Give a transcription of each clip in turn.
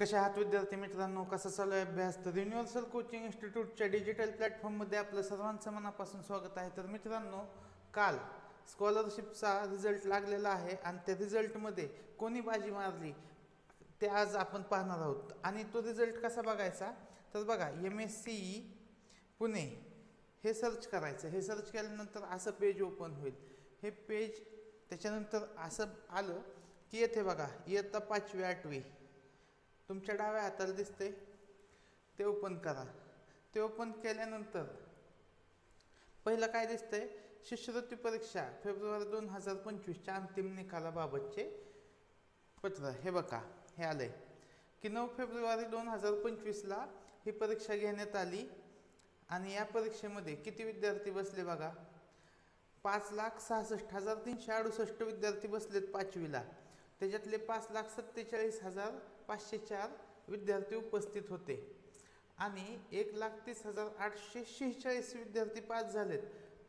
कशा आहात विद्यार्थी मित्रांनो? कसा चालू आहे अभ्यास? तर युनिव्हर्सल कोचिंग इन्स्टिट्यूटच्या डिजिटल प्लॅटफॉर्ममध्ये आपलं सर्वांचं मनापासून स्वागत आहे. तर मित्रांनो काल स्कॉलरशिपचा रिझल्ट लागलेला आहे आणि त्या रिझल्टमध्ये कोणी बाजी मारली ते आज आपण पाहणार आहोत. आणि तो रिझल्ट कसा बघायचा? तर बघा एम एस सी पुणे हे सर्च करायचं. हे सर्च केल्यानंतर असं पेज ओपन होईल. हे पेज त्याच्यानंतर असं आलं की येथे बघा इयत्ता पाचवी आठवी. तुमच्या डाव्या हाताला दिसते ते ओपन करा. ते ओपन केल्यानंतर पहिलं काय दिसतंय? शिष्यवृत्ती परीक्षा फेब्रुवारी दोन हजार पंचवीसच्या अंतिम निकालाबाबतचे पत्र. हे बघा हे आलंय. की नऊ फेब्रुवारी दोन हजार पंचवीसला ही परीक्षा घेण्यात आली आणि या परीक्षेमध्ये किती विद्यार्थी बसले बघा? पाच लाख सहासष्ट हजार तीनशे अडुसष्ट विद्यार्थी बसलेत पाचवीला. त्याच्यातले पाच लाख सत्तेचाळीस हजार पाचशे चार विद्यार्थी उपस्थित होते. आणि एक लाख तीस हजार आठशे शेहेचाळीस विद्यार्थी पास झालेत.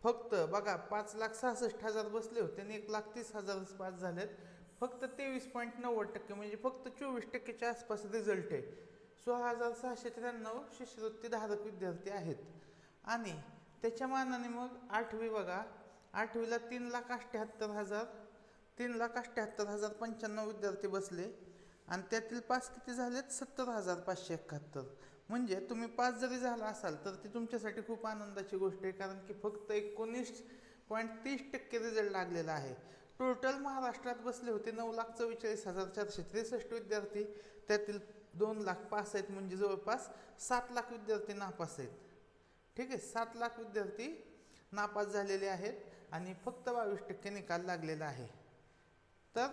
फक्त बघा पाच लाख सहासष्ट हजार बसले होते आणि एक लाख तीस हजार पास झालेत. फक्त तेवीस पॉईंट नव्वद टक्के म्हणजे फक्त चोवीस टक्केच्या आसपास रिझल्ट आहे. सोळा हजार सहाशे त्र्याण्णव शिष्यवृत्ती धारक विद्यार्थी आहेत. आणि त्याच्या मानाने मग आठवी बघा आठवीला तीन लाख अठ्ठ्याहत्तर हजार तीन लाख अठ्ठ्याहत्तर हजार पंच्याण्णव विद्यार्थी बसले. आणि त्यातील पास किती झालेत? सत्तर हजार पाचशे एकाहत्तर. म्हणजे तुम्ही पास जरी झाला असाल तर ती तुमच्यासाठी खूप आनंदाची गोष्ट आहे. कारण की फक्त एकोणीस पॉईंट तीस टक्के रिझल्ट लागलेला आहे. टोटल महाराष्ट्रात बसले होते नऊ लाख चव्वेचाळीस हजार चारशे त्रेसष्ट विद्यार्थी. त्यातील दोन लाख पास आहेत म्हणजे जवळपास सात लाख विद्यार्थी नापास आहेत. ठीक आहे? सात लाख विद्यार्थी नापास झालेले आहेत आणि फक्त बावीस टक्के निकाल लागलेला आहे. तर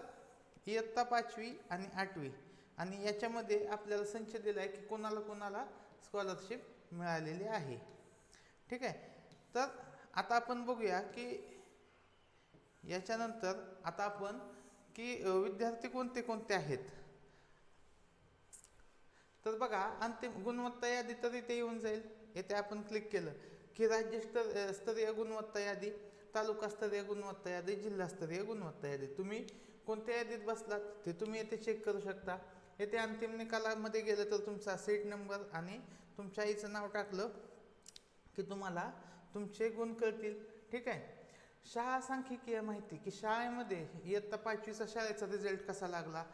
इयत्ता पाचवी आणि आठवी. आणि याच्यामध्ये आपल्याला संच दिला आहे की कोणाला कोणाला स्कॉलरशिप मिळालेली आहे. ठीक आहे? तर आता आपण बघूया की याच्यानंतर आता आपण की विद्यार्थी कोणते कोणते आहेत? तर बघा अंतिम गुणवत्ता यादी तर इथे येऊन जाईल. येथे आपण क्लिक केलं की राज्यस्तर स्तरीय गुणवत्ता यादी तालुकास्तरीय गुणवत्ता यादी जिल्हास्तरीय गुणवत्ता यादी. तुम्ही कोणत्या यादीत बसलात ते तुम्ही येथे चेक करू शकता. येथे अंतिम निकालामध्ये गेलं तर तुमचा सीट नंबर आणि तुमच्या आईचं नाव टाकलं की तुम्हाला तुमचे गुण कळतील. ठीक आहे? शाळा सांख्यिकीय माहिती की शाळेमध्ये इयत्ता पाचवीचा शाळेचा रिझल्ट कसा लागला?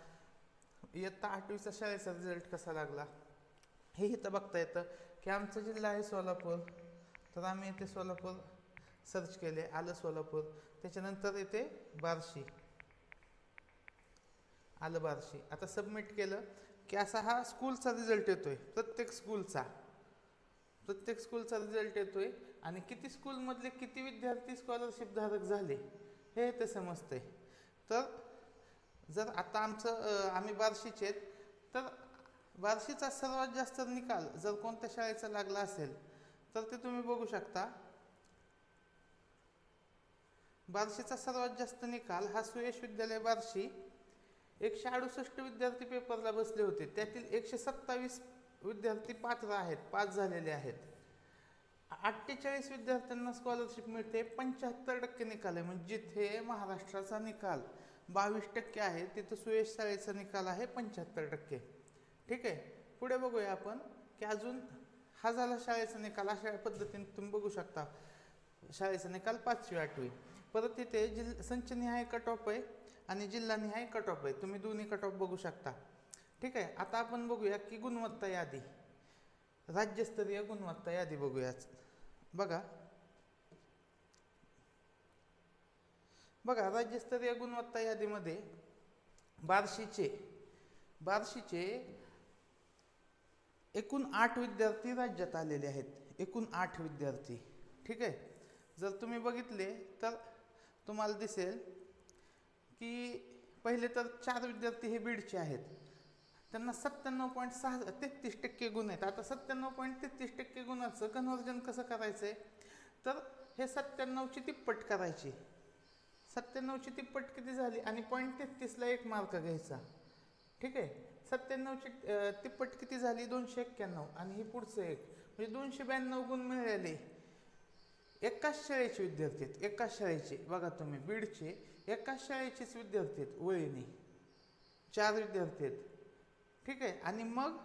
इयत्ता आठवीचा शाळेचा रिझल्ट कसा लागला? हे इथं बघता येतं की आमचा जिल्हा आहे सोलापूर. तर आम्ही इथे सोलापूर सर्च केले आलं सोलापूर. त्याच्यानंतर येते बार्शी. आलं बार्शी. आता सबमिट केलं की असा हा स्कूलचा रिझल्ट येतोय. प्रत्येक स्कूलचा प्रत्येक स्कूलचा रिझल्ट येतोय. आणि किती स्कूलमधले किती विद्यार्थी स्कॉलरशिप धारक झाले हे इथे समजतंय. तर जर आता आमचं आम्ही बार्शीचे आहेत तर बार्शीचा सर्वात जास्त निकाल जर कोणत्या शाळेचा लागला असेल तर ते तुम्ही बघू शकता. बार्शीचा सर्वात जास्त निकाल हा सुयश विद्यालय बार्शी एकशे अडुसष्ट विद्यार्थी पेपरला बसले होते. त्यातील एकशे सत्तावीस विद्यार्थी पात्र आहेत पास झालेले आहेत. अठ्ठेचाळीस विद्यार्थ्यांना स्कॉलरशिप मिळते पंच्याहत्तर टक्के निकाल आहे. म्हणजे जिथे महाराष्ट्राचा निकाल बावीस टक्के आहे तिथं सुयश शाळेचा निकाल आहे पंच्याहत्तर टक्के. ठीक आहे? पुढे बघूया आपण की अजून हा झाला शाळेचा निकाल अशा पद्धतीने तुम्ही बघू शकता. शाळेचा निकाल पाचवी आठवी. परत तिथे जिल संचनिहाय कट ऑफ आहे आणि जिल्हानिहाय कट ऑफ आहे. तुम्ही दोन्ही कट ऑफ बघू शकता. ठीक आहे? आता आपण बघूया की गुणवत्ता यादी. राज्यस्तरीय गुणवत्ता यादी बघूयाच. बघा. बघा राज्यस्तरीय गुणवत्ता यादीमध्ये बार्शीचे बार्शीचे एकूण आठ विद्यार्थी राज्यात आलेले आहेत. एकूण आठ विद्यार्थी. ठीक आहे? जर तुम्ही बघितले तर तुम्हाला दिसेल की पहिले तर चार विद्यार्थी हे बीडचे आहेत. त्यांना सत्त्याण्णव पॉईंट सहा तेहतीस टक्के गुण आहेत. आता सत्त्याण्णव पॉईंट तेहतीस टक्के गुणाचं कन्व्हर्जन कसं करायचं आहे तर हे सत्त्याण्णवची तिप्पट करायची. सत्त्याण्णवची तिप्पट किती झाली? आणि पॉईंट तेहतीसला एक मार्क घ्यायचा. ठीक आहे? सत्त्याण्णवची तिप्पट किती झाली? दोनशे एक्क्याण्णव. आणि हे पुढचं एक. म्हणजे दोनशे ब्याण्णव गुण मिळाले. एकाच शाळेचे विद्यार्थी आहेत एकाच शाळेचे. बघा तुम्ही बीडचे एकाच शाळेचेच विद्यार्थी आहेत वळीने चार विद्यार्थी आहेत. ठीक आहे? आणि मग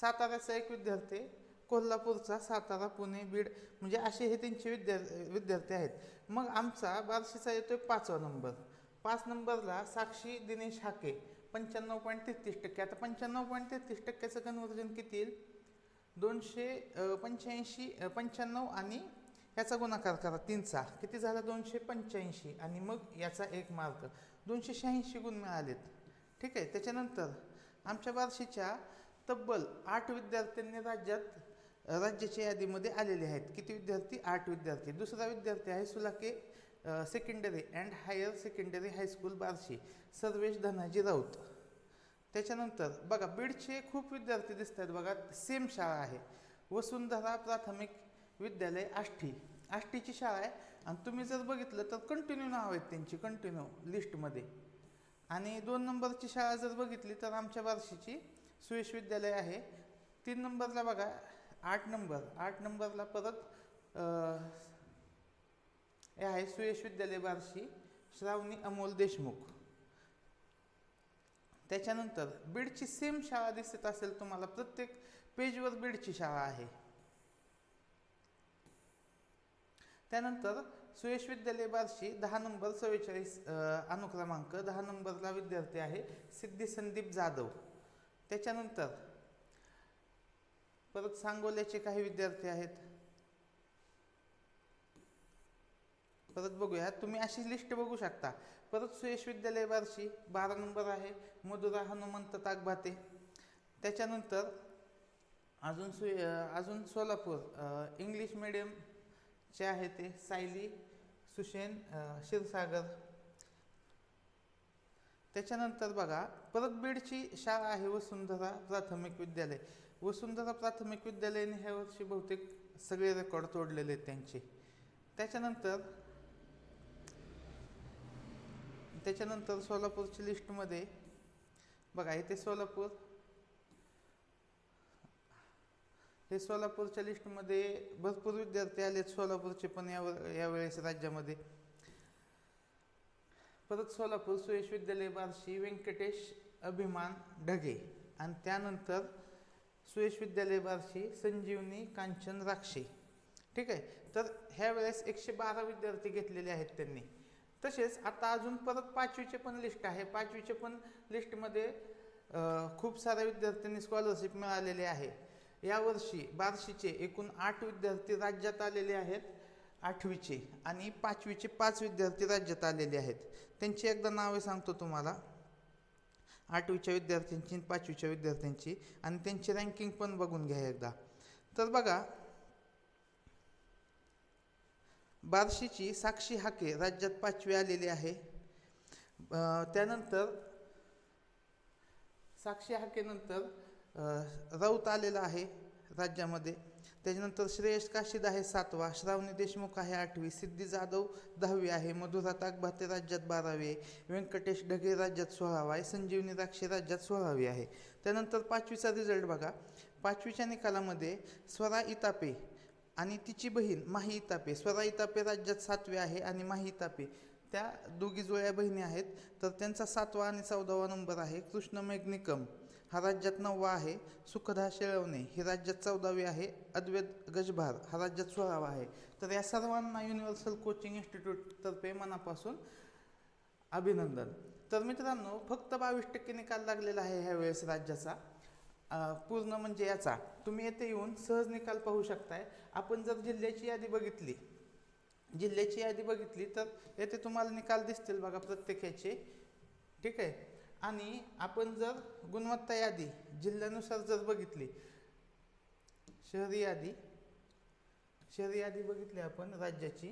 साताऱ्याचा एक विद्यार्थी कोल्हापूरचा सातारा पुणे बीड. म्हणजे असे हे त्यांचे विद्या विद्यार्थी आहेत. मग आमचा बार्शीचा येतोय पाचवा नंबर. पाच नंबरला साक्षी दिनेश हाके पंच्याण्णव पॉईंट तेहतीस टक्के. आता पंच्याण्णव पॉईंट तेहतीस टक्क्याचं कन्वर्जन किती येईल? दोनशे पंच्याऐंशी पंच्याण्णव आणि याचा गुणाकार करा तीनचा किती झाला? दोनशे पंच्याऐंशी. आणि मग याचा एक मार्क. दोनशे शहाऐंशी गुण मिळालेत. ठीक आहे? त्याच्यानंतर आमच्या बार्शीच्या तब्बल आठ विद्यार्थ्यांनी राज्यात राज्याच्या यादीमध्ये आलेले आहेत. किती विद्यार्थी? आठ विद्यार्थी. दुसरा विद्यार्थी आहे Sulakhe secondary and higher secondary high school Barshi. Sarvesh Dhanaji Raut. त्याच्यानंतर बघा बीडचे खूप विद्यार्थी दिसत आहेत बघा. सेम शाळा आहे. वसुंधरा प्राथमिक विद्यालय आष्टी आष्टीची शाळा आहे. आणि तुम्ही जर बघितलं तर कंटिन्यू नाव आहेत त्यांची कंटिन्यू लिस्टमध्ये आणि दोन नंबरची शाळा जर बघितली तर आमच्या बार्शीची सुयश विद्यालय आहे. तीन नंबरला बघा आठ नंबर. आठ नंबरला परत हे आहे सुयश विद्यालय बार्शी श्रावणी अमोल देशमुख. त्याच्यानंतर बीडची सेम शाळा दिसत असेल तुम्हाला प्रत्येक पेजवर बीडची शाळा आहे. त्यानंतर सुयश विद्यालय बार्शी दहा नंबर चव्वेचाळीस अनुक्रमांक दहा नंबरला विद्यार्थी आहे सिद्धी संदीप जाधव. त्याच्यानंतर परत सांगोल्याचे काही विद्यार्थी आहेत. परत बघूया तुम्ही अशी लिस्ट बघू शकता. परत सुयश विद्यालय बार्शी बारा नंबर आहे मधुरा हनुमंत ताकभाते त्याच्यानंतर अजून सुय अजून सोलापूर इंग्लिश मिडियम जे आहे ते सायली सुशेन क्षीरसागर. त्याच्यानंतर बघा परतबीडची शाळा आहे वसुंधरा प्राथमिक विद्यालय. वसुंधरा प्राथमिक विद्यालयाने ह्या वर्षी बहुतेक सगळे रेकॉर्ड तोडलेले आहेत त्यांचे. त्याच्यानंतर त्याच्यानंतर सोलापूरच्या लिस्टमध्ये बघा इथे सोलापूर हे सोलापूरच्या लिस्टमध्ये भरपूर विद्यार्थी आलेत सोलापूरचे पण यावर यावेळेस राज्यामध्ये. परत सोलापूर सुयश विद्यालय बार्शी व्यंकटेश अभिमान ढगे आणि त्यानंतर सुयश विद्यालय बार्शी संजीवनी कांचन राक्षे. ठीक आहे? तर ह्या वेळेस एकशे बारा विद्यार्थी घेतलेले आहेत त्यांनी. तसेच आता अजून परत पाचवीचे पण लिस्ट आहे. पाचवीचे पण लिस्टमध्ये खूप साऱ्या विद्यार्थ्यांनी स्कॉलरशिप मिळालेली आहे. यावर्षी बार्शीचे एकूण आठ विद्यार्थी राज्यात आलेले आहेत. आठवीचे आणि पाचवीचे पाच विद्यार्थी राज्यात आलेले आहेत. त्यांची एकदा नावे सांगतो तुम्हाला. आठवीच्या विद्यार्थ्यांची आणि पाचवीच्या विद्यार्थ्यांची आणि त्यांची रँकिंग पण बघून घ्या एकदा. तर बघा बार्शीची साक्षी हाके राज्यात पाचवी आलेली आहे. त्यानंतर साक्षी हाकेनंतर राऊत आलेला आहे राज्यामध्ये. त्याच्यानंतर श्रेयस काशीद आहे सातवा श्रावणी देशमुख आहे आठवी सिद्धी जाधव दहावी आहे मधुरा ताकभाते राज्यात बारावी आहे व्यंकटेश ढगे राज्यात सोळावा आहे संजीवनी राक्षे राज्यात सोळावी आहे. त्यानंतर पाचवीचा रिझल्ट बघा. पाचवीच्या निकालामध्ये स्वरा इतापे आणि तिची बहीण माही इतापे. स्वरा इतापे राज्यात सातवी आहे आणि माही इतापे. त्या दोघी जुळ्या बहिणी आहेत. तर त्यांचा सातवा आणि चौदावा नंबर आहे कृष्ण मेघनिकम. हा राज्यात नववा आहे. सुखदा शेळवणे ही राज्यात चौदावी आहे. अद्वैत गजभार हा राज्यात सोळावा आहे. तर या सर्वांना युनिव्हर्सल कोचिंग इन्स्टिट्यूटतर्फे मनापासून अभिनंदन. तर मित्रांनो फक्त बावीस टक्के निकाल लागलेला आहे ह्यावेळेस राज्याचा. पूर्ण म्हणजे याचा. तुम्ही येथे येऊन सहज निकाल पाहू शकताय. आपण जर जिल्ह्याची यादी बघितली जिल्ह्याची यादी बघितली तर येथे तुम्हाला निकाल दिसतील बघा प्रत्येकाचे. ठीक आहे? आणि आपण जर गुणवत्ता यादी जिल्ह्यानुसार जर बघितली शहरी यादी शहरी यादी बघितली आपण राज्याची.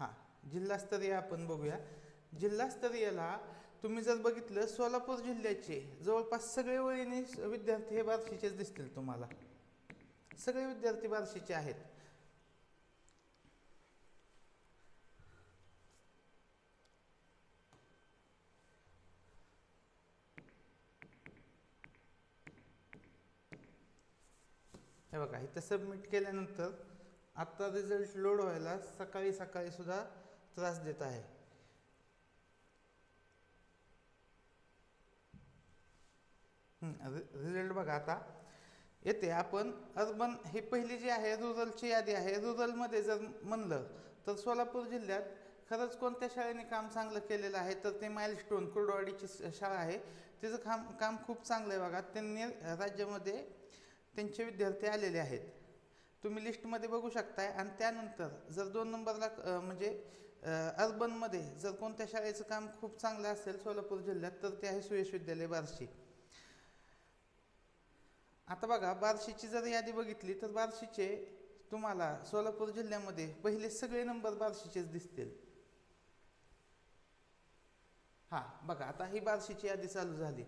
हां जिल्हास्तरीय आपण बघूया. जिल्हास्तरीयला तुम्ही जर बघितलं सोलापूर जिल्ह्याचे जवळपास सगळे वळीने विद्यार्थी हे बार्शीचेच दिसतील तुम्हाला. सगळे विद्यार्थी बार्शीचे आहेत. हे बघा इथं सबमिट केल्यानंतर आत्ता रिझल्ट लोड व्हायला सकाळी सकाळी सुद्धा त्रास देत आहे. रिझल्ट बघा आता. येते आपण अर्बन ही पहिली जी आहे रुरलची यादी आहे. रुरलमध्ये जर म्हणलं तर सोलापूर जिल्ह्यात खरंच कोणत्या शाळेने काम चांगलं केलेलं आहे? तर ते माइलस्टोन कुर्डवाडीची शाळा आहे. तिचं काम काम खूप चांगलं आहे बघा. त्यांनी राज्यामध्ये त्यांचे विद्यार्थी आलेले आहेत. तुम्ही लिस्टमध्ये बघू शकताय. आणि त्यानंतर जर दोन नंबरला म्हणजे अर्बनमध्ये जर कोणत्या शाळेचं काम खूप चांगलं असेल सोलापूर जिल्ह्यात तर ते आहे सुयश विद्यालय बार्शी. आता बघा बार्शीची जर यादी बघितली तर बार्शीचे तुम्हाला सोलापूर जिल्ह्यामध्ये पहिले सगळे नंबर बार्शीचेच दिसतील. हा बघा आता ही बार्शीची यादी चालू झाली.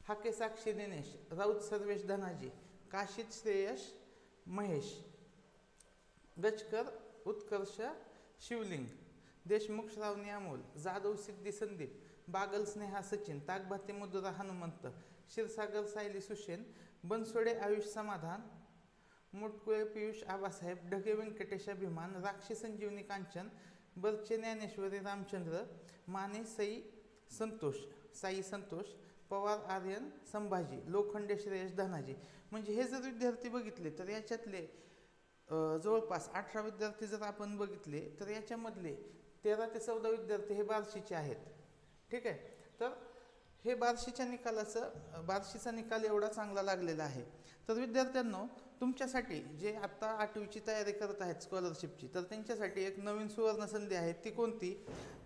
हाके साक्षी दिनेश राऊत सर्वेश धनाजी काशीत श्रेयश महेश. गचकर उत्कर्ष शिवलिंग देशमुख श्रावणी अमोल जाधव सिद्धी संदीप बागल स्नेहा सचिन ताकभाते मुद्रा हनुमंत क्षीरसागर सायली सुशेन बनसोडे आयुष समाधान मुटकुळे पियुष आबासाहेब ढगे व्यंकटेश अभिमान राक्षी संजीवनी कांचन बर्चे ज्ञानेश्वरी रामचंद्र माने सई संतोष साई संतोष पवार आर्यन संभाजी लोखंडे श्रेयश धनाजी. म्हणजे हे जर विद्यार्थी बघितले तर याच्यातले जवळपास अठरा विद्यार्थी जर आपण बघितले तर याच्यामधले तेरा ते चौदा विद्यार्थी हे बार्शीचे आहेत. ठीक आहे? तर हे बार्शीच्या निकालाचं बार्शीचा निकाल एवढा चांगला लागलेला आहे. तर विद्यार्थ्यांनो तुमच्यासाठी जे आत्ता आठवीची तयारी करत आहेत स्कॉलरशिपची तर त्यांच्यासाठी एक नवीन सुवर्ण संधी आहे. ती कोणती?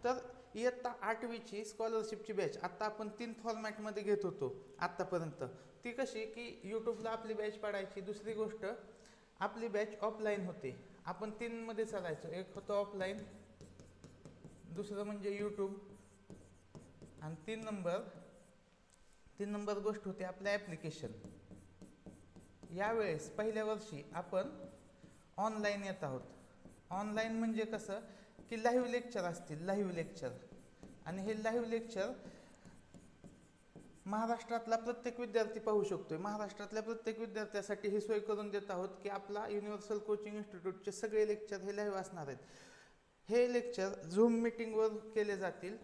तर इयत्ता आठवीची स्कॉलरशिपची बॅच आत्ता आपण तीन फॉर्मॅटमध्ये घेत होतो आत्तापर्यंत ती कशी की यूट्यूबला आपली बॅच पाडायची. दुसरी गोष्ट आपली बॅच ऑफलाईन होते. आपण तीनमध्ये चालायचो. एक होतं ऑफलाईन दुसरं म्हणजे यूट्यूब आणि तीन नंबर तीन नंबर गोष्ट होती आपलं ॲप्लिकेशन यावेळेस पहिल्या वर्षी आपण ऑनलाईन येत आहोत. ऑनलाईन म्हणजे कसं की लाईव्ह लेक्चर असतील लाईव्ह लेक्चर आणि हे लाईव्ह लेक्चर महाराष्ट्रातला प्रत्येक विद्यार्थी पाहू शकतोय. महाराष्ट्रातल्या प्रत्येक विद्यार्थ्यासाठी ही सोय करून देत आहोत की आपला युनिव्हर्सल कोचिंग इन्स्टिट्यूटचे सगळे लेक्चर हे लाईव्ह असणार आहेत. हे लेक्चर झूम मिटिंगवर केले जातील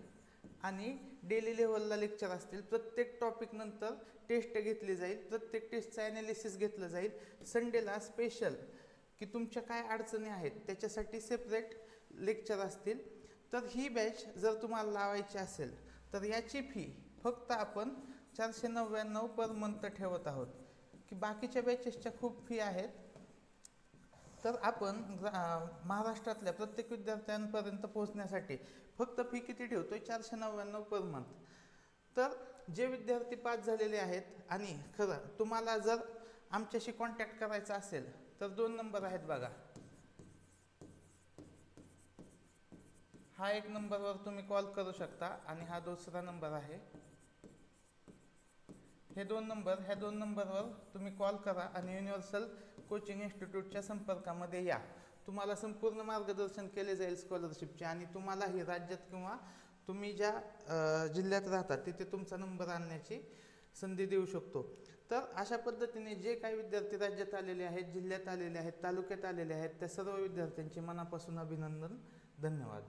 आणि डेली लेवलला लेक्चर असतील. प्रत्येक टॉपिक नंतर टेस्ट घेतली जाईल. प्रत्येक टेस्टचं ॲनालिसिस घेतलं जाईल. संडेला स्पेशल की तुमच्या काय अडचणी आहेत त्याच्यासाठी सेपरेट लेक्चर असतील. तर ही बॅच जर तुम्हाला लावायची असेल तर याची फी फक्त आपण चारशे नव्याण्णव पर मंथ ठेवत आहोत. की बाकीच्या बॅचेसच्या खूप फी आहेत. तर आपण ग्रा- महाराष्ट्रातल्या प्रत्येक विद्यार्थ्यांपर्यंत पोहोचण्यासाठी फक्त फी किती ठेवतो आहे चारशे नव्याण्णव पर मंथ तर जे विद्यार्थी पास झालेले आहेत आणि खरं तुम्हाला जर आमच्याशी कॉन्टॅक्ट करायचा असेल तर दोन नंबर आहेत बघा. हा एक नंबरवर तुम्ही कॉल करू शकता आणि हा दुसरा नंबर आहे. हे दोन नंबर ह्या दोन नंबरवर तुम्ही कॉल करा आणि युनिव्हर्सल कोचिंग इन्स्टिट्यूटच्या संपर्कामध्ये या. तुम्हाला संपूर्ण मार्गदर्शन केले जाईल स्कॉलरशिपचे आणि तुम्हालाही राज्यात किंवा तुम्ही ज्या जिल्ह्यात राहता तिथे तुमचा नंबर आणण्याची संधी देऊ शकतो. तर अशा पद्धतीने जे काही विद्यार्थी राज्यात आलेले आहेत जिल्ह्यात आलेले आहेत तालुक्यात आलेले आहेत त्या सर्व विद्यार्थ्यांचे मनापासून अभिनंदन धन्यवाद.